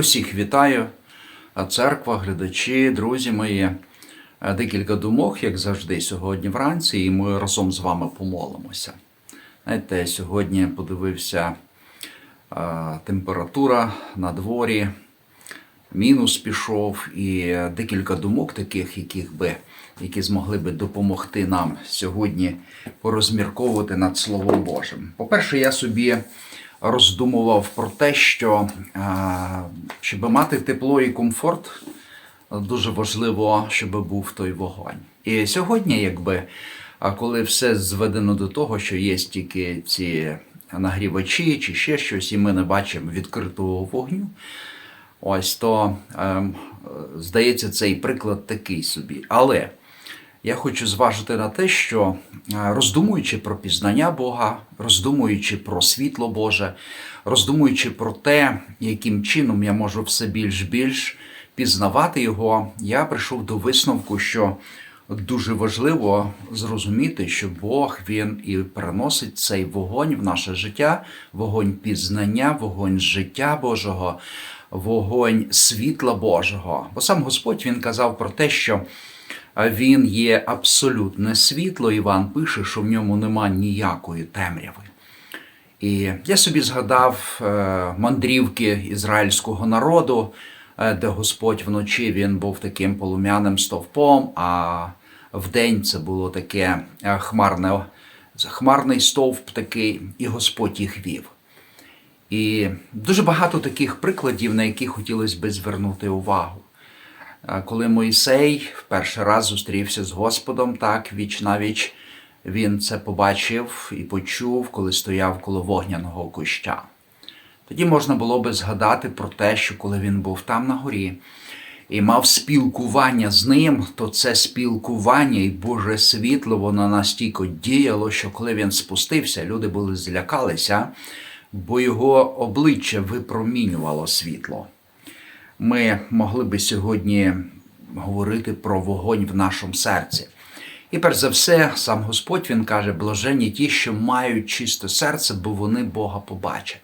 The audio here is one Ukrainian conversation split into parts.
Усіх вітаю, церква, глядачі, друзі мої. Декілька думок, як завжди, сьогодні вранці, і ми разом з вами помолимося. Знаєте, сьогодні подивився температура на дворі, мінус пішов, і декілька думок таких, яких би, які змогли би допомогти нам сьогодні порозмірковувати над Словом Божим. По-перше, я собі роздумував про те, що е, щоб мати тепло і комфорт, дуже важливо, щоб був той вогонь. І сьогодні, якби, коли все зведено до того, що є тільки ці нагрівачі чи ще щось, і ми не бачимо відкритого вогню, ось то ем, здається, цей приклад такий собі. Але я хочу зважити на те, що е, роздумуючи про пізнання Бога, роздумуючи про світло Боже, роздумуючи про те, яким чином я можу все більш-більш пізнавати його, я прийшов до висновку, що дуже важливо зрозуміти, що Бог він і переносить цей вогонь в наше життя, вогонь пізнання, вогонь життя Божого, вогонь світла Божого. Бо сам Господь він казав про те, що він є абсолютне світло. Іван пише, що в ньому нема ніякої темряви. І я собі згадав е, мандрівки ізраїльського народу, е, де Господь вночі він був таким полум'яним стовпом, а вдень це було таке е, хмарне, хмарний стовп такий, і Господь їх вів. І дуже багато таких прикладів, на які хотілося би звернути увагу. Коли Мойсей в перший раз зустрівся з Господом, так віч на віч, він це побачив і почув, коли стояв коло вогняного куща. Тоді можна було би згадати про те, що коли він був там на горі і мав спілкування з ним, то це спілкування і Боже світло, воно настільки діяло, що коли він спустився, люди були злякалися, бо його обличчя випромінювало світло. Ми могли би сьогодні говорити про вогонь в нашому серці. І перш за все, сам Господь він каже: блаженні ті, що мають чисте серце, бо вони Бога побачать.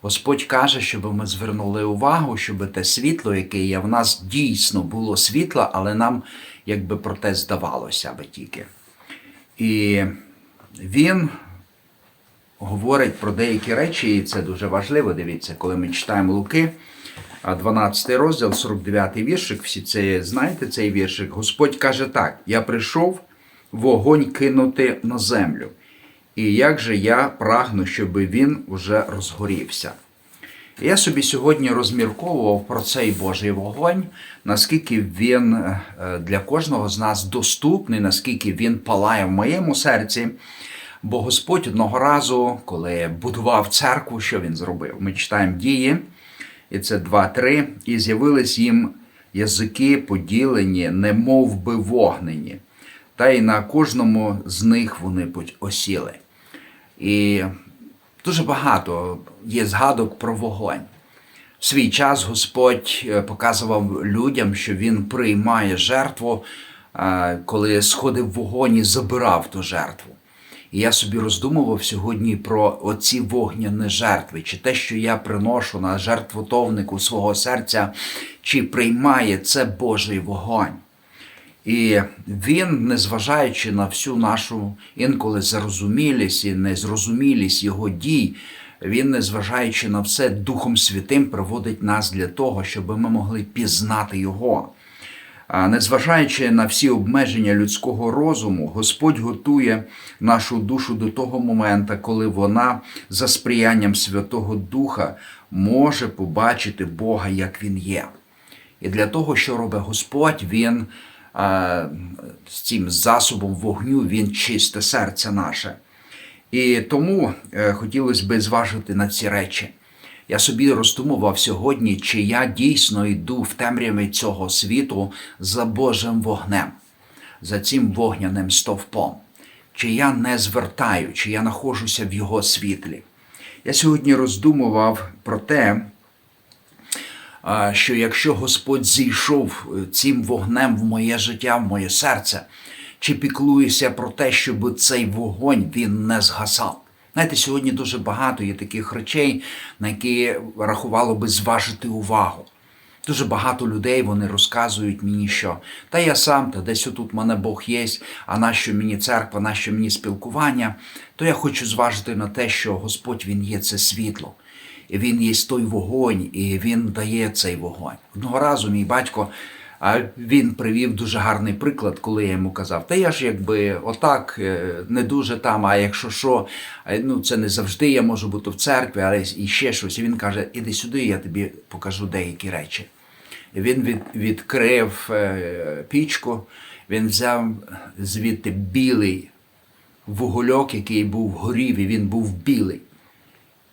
Господь каже, щоб ми звернули увагу, щоб те світло, яке є в нас, дійсно було світло, але нам якби про те здавалося би тільки. І він говорить про деякі речі, і це дуже важливо. Дивіться, коли ми читаємо Луки, 12 розділ, 49 віршик, всі це знаєте цей віршик. Господь каже так: Я прийшов вогонь кинути на землю. І як же я прагну, щоб він уже розгорівся. Я собі сьогодні розмірковував про цей Божий вогонь, наскільки він е, для кожного з нас доступний, наскільки він палає в моєму серці. Бо Господь одного разу, коли будував церкву, що він зробив? Ми читаємо дії, і це 2-3, і з'явились їм язики поділені, немов би вогнені, та й на кожному з них вони осіли. І дуже багато є згадок про вогонь. В свій час Господь показував людям, що Він приймає жертву, коли сходив вогонь і забирав ту жертву. І я собі роздумував сьогодні про оці вогняні жертви, чи те, що я приношу на жертвотовнику свого серця, чи приймає це Божий вогонь. І він, незважаючи на всю нашу інколи зарозумілість і незрозумілість його дій, він, незважаючи на все, Духом Святим приводить нас для того, щоб ми могли пізнати Його. Незважаючи на всі обмеження людського розуму, Господь готує нашу душу до того моменту, коли вона за сприянням Святого Духа може побачити Бога, як Він є. І для того, що робить Господь, Він з цим засобом вогню Він чисте серце наше. І тому е, хотілося б зважити на ці речі. Я собі роздумував сьогодні, чи я дійсно йду в темряві цього світу за Божим вогнем, за цим вогняним стовпом, чи я не звертаю, чи я знаходжуся в його світлі. Я сьогодні роздумував про те, що якщо Господь зійшов цим вогнем в моє життя, в моє серце, чи піклуюся про те, щоб цей вогонь він не згасав, Знаєте, сьогодні дуже багато є таких речей, на які рахувало би зважити увагу. Дуже багато людей вони розказують мені, що та я сам, та десь отут мене Бог є, а нащо мені церква, нащо мені спілкування, то я хочу зважити на те, що Господь Він є це світло. І він є той вогонь, і він дає цей вогонь. Одного разу мій батько а він привів дуже гарний приклад, коли я йому казав, та я ж якби отак е, не дуже там, а якщо що, ну це не завжди я можу бути в церкві, але і ще щось. І він каже: Іди сюди, я тобі покажу деякі речі. І він від, відкрив е, пічку, він взяв звідти білий вугольок, який був горів, і він був білий.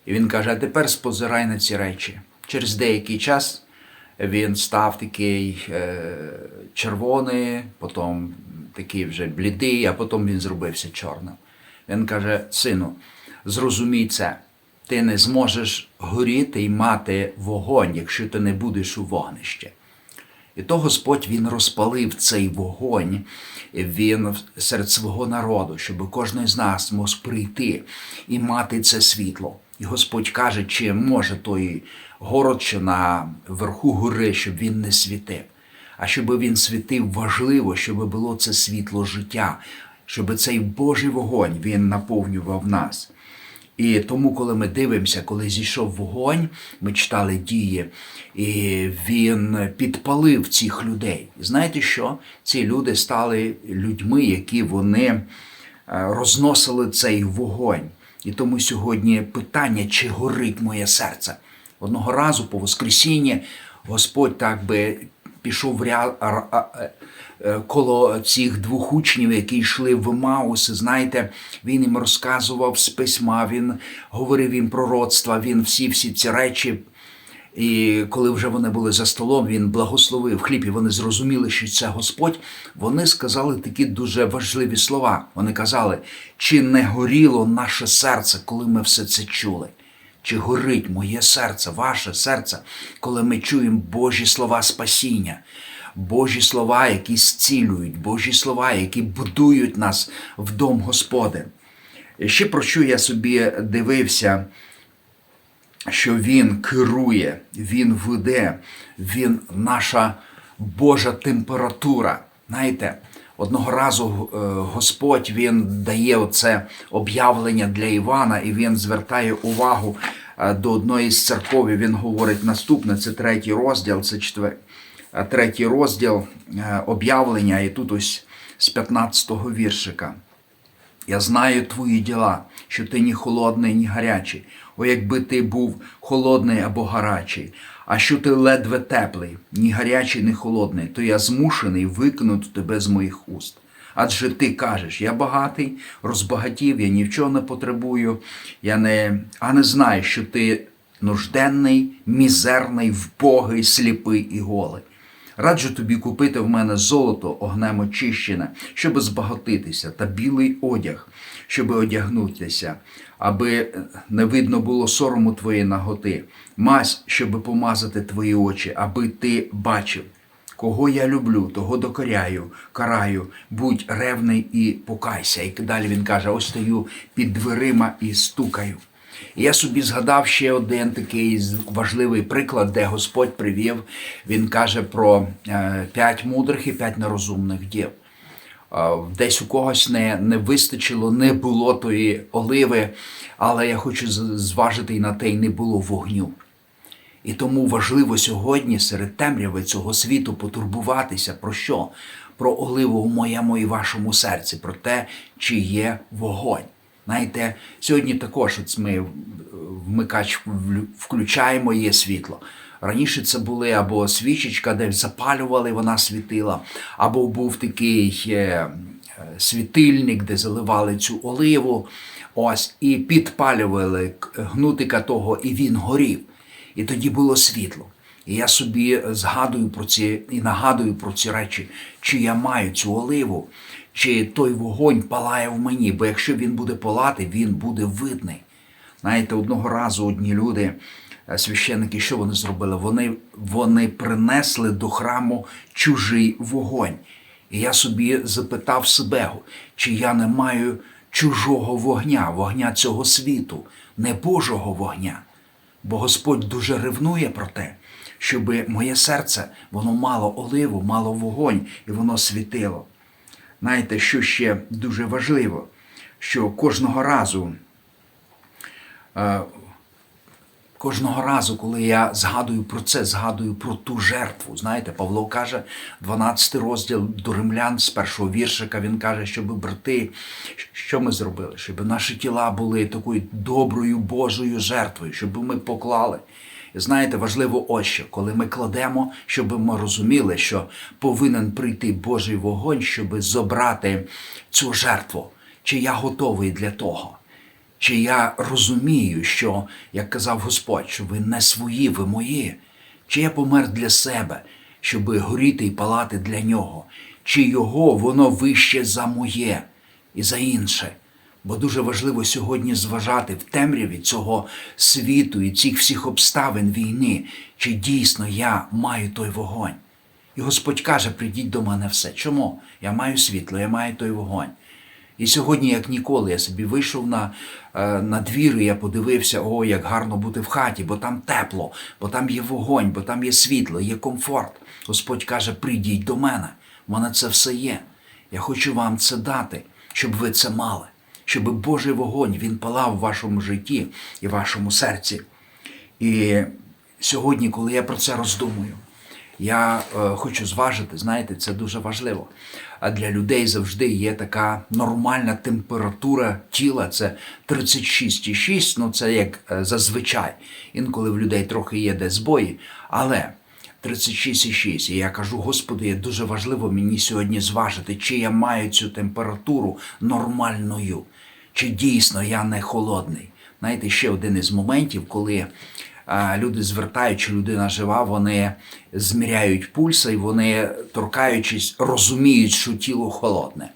І він каже: а тепер спозирай на ці речі. Через деякий час він став такий е, червоний, потім такий вже блідий, а потім він зробився чорним. Він каже: Сину, зрозумій це, ти не зможеш горіти і мати вогонь, якщо ти не будеш у вогнищі. І то Господь Він розпалив цей вогонь він серед свого народу, щоб кожен з нас мог прийти і мати це світло. І Господь каже, чи може той город, що на верху гори, щоб він не світив. А щоб він світив важливо, щоб було це світло життя, щоб цей Божий вогонь він наповнював нас. І тому, коли ми дивимося, коли зійшов вогонь, ми читали дії, і він підпалив цих людей. І знаєте що? Ці люди стали людьми, які вони е, розносили цей вогонь. І тому сьогодні питання, чи горить моє серце. Одного разу по Воскресінні Господь так би пішов в ряд, е, коло цих двох учнів, які йшли в Маус. Знаєте, він їм розказував з письма, він говорив їм пророцтва, він всі всі ці речі. І коли вже вони були за столом, він благословив хліб, і вони зрозуміли, що це Господь. Вони сказали такі дуже важливі слова. Вони казали, чи не горіло наше серце, коли ми все це чули? Чи горить моє серце, ваше серце, коли ми чуємо Божі слова спасіння, Божі слова, які зцілюють, Божі слова, які будують нас в дом Господень? Ще про що я собі дивився, що Він керує, Він веде, Він наша Божа температура. Знаєте, одного разу е, Господь Він дає оце об'явлення для Івана, і він звертає увагу е, до одної з церков. Він говорить наступне: це третій розділ, це четвер... е, третій розділ об'явлення, і тут ось з 15-го віршика. Я знаю твої діла, що ти ні холодний, ні гарячий. О, якби ти був холодний або гарячий, а що ти ледве теплий, ні гарячий, ні холодний, то я змушений викинути тебе з моїх уст. Адже ти кажеш, я багатий, розбагатів, я ні в чого не потребую, я не, а не знаю, що ти нужденний, мізерний, вбогий, сліпий і голий. Раджу тобі купити в мене золото огнем очищене, щоб збагатитися, та білий одяг, щоб одягнутися, аби не видно було сорому твоєї наготи, мазь, щоб помазати твої очі, аби ти бачив. Кого я люблю, того докоряю, караю, будь ревний і покайся. І далі він каже: ось стою під дверима і стукаю. Я собі згадав ще один такий важливий приклад, де Господь привів. Він каже про е, п'ять мудрих і п'ять нерозумних дів. Десь у когось не не вистачило, не було тої оливи, але я хочу зважити і на те, й не було вогню. І тому важливо сьогодні серед темряви цього світу потурбуватися про що? Про оливу у моєму і вашому серці, про те, чи є вогонь. Знаєте, сьогодні також от ми вмикач включаємо є світло. Раніше це були або свічечка, де запалювали, вона світила, або був такий е, світильник, де заливали цю оливу, ось, і підпалювали гнутика того, і він горів. І тоді було світло. І я собі згадую про ці і нагадую про ці речі, чи я маю цю оливу, чи той вогонь палає в мені, бо якщо він буде палати, він буде видний. Знаєте, одного разу одні люди, священники, що вони зробили? Вони, Вони принесли до храму чужий вогонь. І я собі запитав себе, чи я не маю чужого вогня, вогня цього світу, не Божого вогня. Бо Господь дуже ревнує про те, щоб моє серце воно мало оливу, мало вогонь і воно світило. Знаєте, що ще дуже важливо, що кожного разу, е, кожного разу, коли я згадую про це, згадую про ту жертву. Знаєте, Павло каже, 12 розділ до римлян з першого віршика, він каже, щоб брати, що ми зробили? Щоб наші тіла були такою доброю Божою жертвою, щоб ми поклали. Знаєте, важливо ось що, коли ми кладемо, щоб ми розуміли, що повинен прийти Божий вогонь, щоб забрати цю жертву. Чи я готовий для того? Чи я розумію, що, як казав Господь, що ви не свої, ви мої? Чи я помер для себе, щоб горіти і палати для нього? Чи його воно вище за моє і за інше? Бо дуже важливо сьогодні зважати в темряві цього світу і цих всіх обставин війни, чи дійсно я маю той вогонь. І Господь каже: прийдіть до мене все. Чому? Я маю світло, я маю той вогонь. І сьогодні, як ніколи, я собі вийшов на, е, на двір, і я подивився, о, як гарно бути в хаті, бо там тепло, бо там є вогонь, бо там є світло, є комфорт. Господь каже: прийдіть до мене, в мене це все є. Я хочу вам це дати, щоб ви це мали, щоб Божий вогонь він палав в вашому житті і вашому серці. І сьогодні, коли я про це роздумую, я е, хочу зважити, знаєте, це дуже важливо. А для людей завжди є така нормальна температура тіла, це 36,6, ну це як е, зазвичай. Інколи в людей трохи є де збої, але 36,6. І я кажу, Господи, є дуже важливо мені сьогодні зважити, чи я маю цю температуру нормальною, чи дійсно я не холодний. Знаєте, ще один із моментів, коли люди звертають, людина жива, вони зміряють пульса і вони, торкаючись, розуміють, що тіло холодне.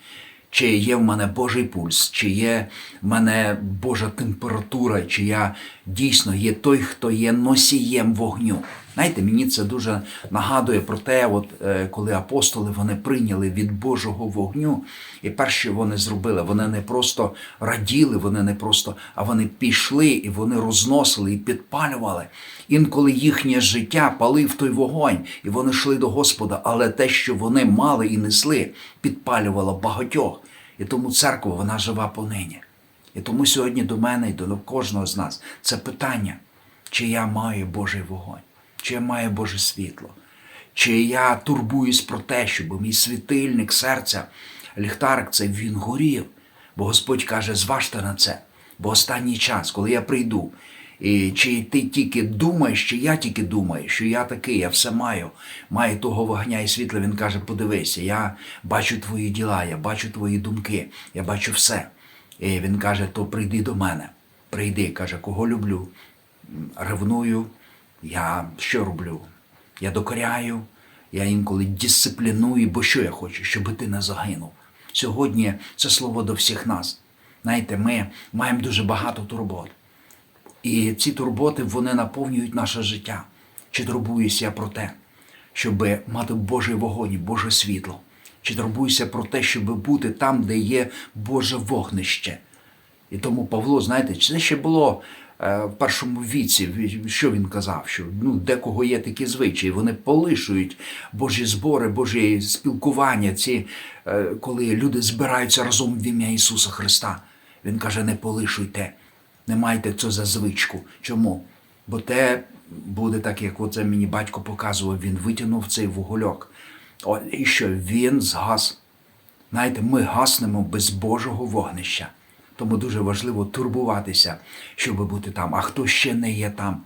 Чи є в мене Божий пульс, чи є в мене Божа температура, чи я дійсно є той, хто є носієм вогню. Знаєте, мені це дуже нагадує про те, от, е, коли апостоли вони прийняли від Божого вогню, і перше вони зробили, вони не просто раділи, вони не просто, а вони пішли і вони розносили і підпалювали. Інколи їхнє життя палив той вогонь, і вони йшли до Господа, але те, що вони мали і несли, підпалювало багатьох. І тому церква вона жива понині. І тому сьогодні до мене і до кожного з нас це питання, чи я маю Божий вогонь, чи я маю Боже світло, чи я турбуюсь про те, щоб мій світильник серця, ліхтарик цей він горів. Бо Господь каже, зважте на це, бо останній час, коли я прийду, і чи ти тільки думаєш, чи я тільки думаю, що я такий, я все маю, маю того вогня і світла. Він каже: подивися, я бачу твої діла, я бачу твої думки, я бачу все. І він каже: то прийди до мене. Прийди, каже, кого люблю, ревную, я що роблю? Я докоряю, я інколи дисципліную, бо що я хочу, щоб ти не загинув. Сьогодні це слово до всіх нас. Знаєте, ми маємо дуже багато турбот. І ці турботи вони наповнюють наше життя. Чи турбуюся я про те, щоб мати Божий вогонь, Боже світло? Чи турбуюся про те, щоб бути там, де є Боже вогнище? І тому Павло, знаєте, це ще було в першому віці. Що він казав? Що ну, декого є такі звичаї, вони полишують Божі збори, Божі спілкування, ці, е, коли люди збираються разом в ім'я Ісуса Христа. Він каже: не полишуйте, не майте це за звичку. Чому? Бо те буде так, як оце мені батько показував, він витягнув цей вугольок. О, і що він згас. Знаєте, ми гаснемо без Божого вогнища. Тому дуже важливо турбуватися, щоб бути там. А хто ще не є там?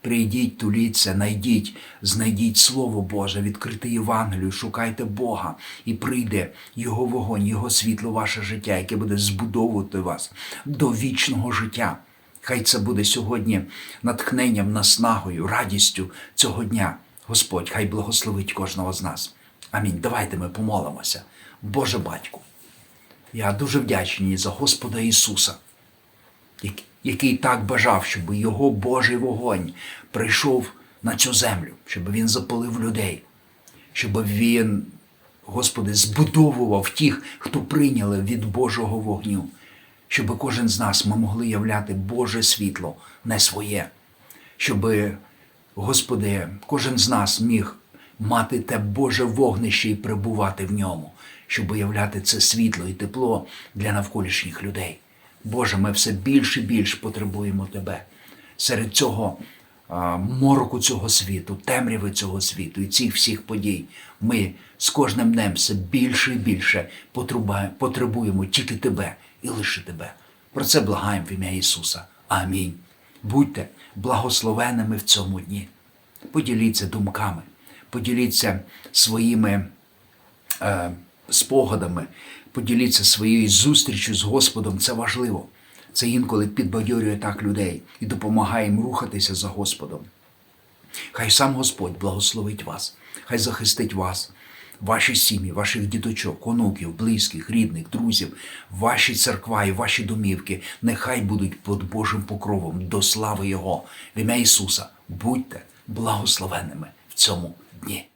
Прийдіть, туліться, найдіть, знайдіть Слово Боже, відкрити Євангелію, шукайте Бога, і прийде Його вогонь, Його світло, ваше життя, яке буде збудовувати вас до вічного життя. Хай це буде сьогодні натхненням, наснагою, радістю цього дня. Господь, хай благословить кожного з нас. Амінь. Давайте ми помолимося. Боже Батьку, я дуже вдячний за Господа Ісуса, який так бажав, щоб його Божий вогонь прийшов на цю землю, щоб він запалив людей, щоб він, Господи, збудовував тих, хто прийняли від Божого вогню, щоб кожен з нас ми могли являти Боже світло, не своє, щоб, Господи, кожен з нас міг мати те Боже вогнище і перебувати в ньому, щоб являти це світло і тепло для навколишніх людей. Боже, ми все більше і більше потребуємо Тебе. Серед цього а, мороку цього світу, темряви цього світу і цих всіх подій, ми з кожним днем все більше і більше потребуємо тільки Тебе і лише Тебе. Про це благаємо в ім'я Ісуса. Амінь. Будьте благословенними в цьому дні. Поділіться думками, поділіться своїми е, спогадами, поділіться своєю зустрічю з Господом. Це важливо. Це інколи підбадьорює так людей і допомагає їм рухатися за Господом. Хай сам Господь благословить вас, хай захистить вас, ваші сім'ї, ваших діточок, онуків, близьких, рідних, друзів, ваші церква і ваші домівки нехай будуть під Божим покровом до слави Його. В ім'я Ісуса будьте благословенними в цьому дні.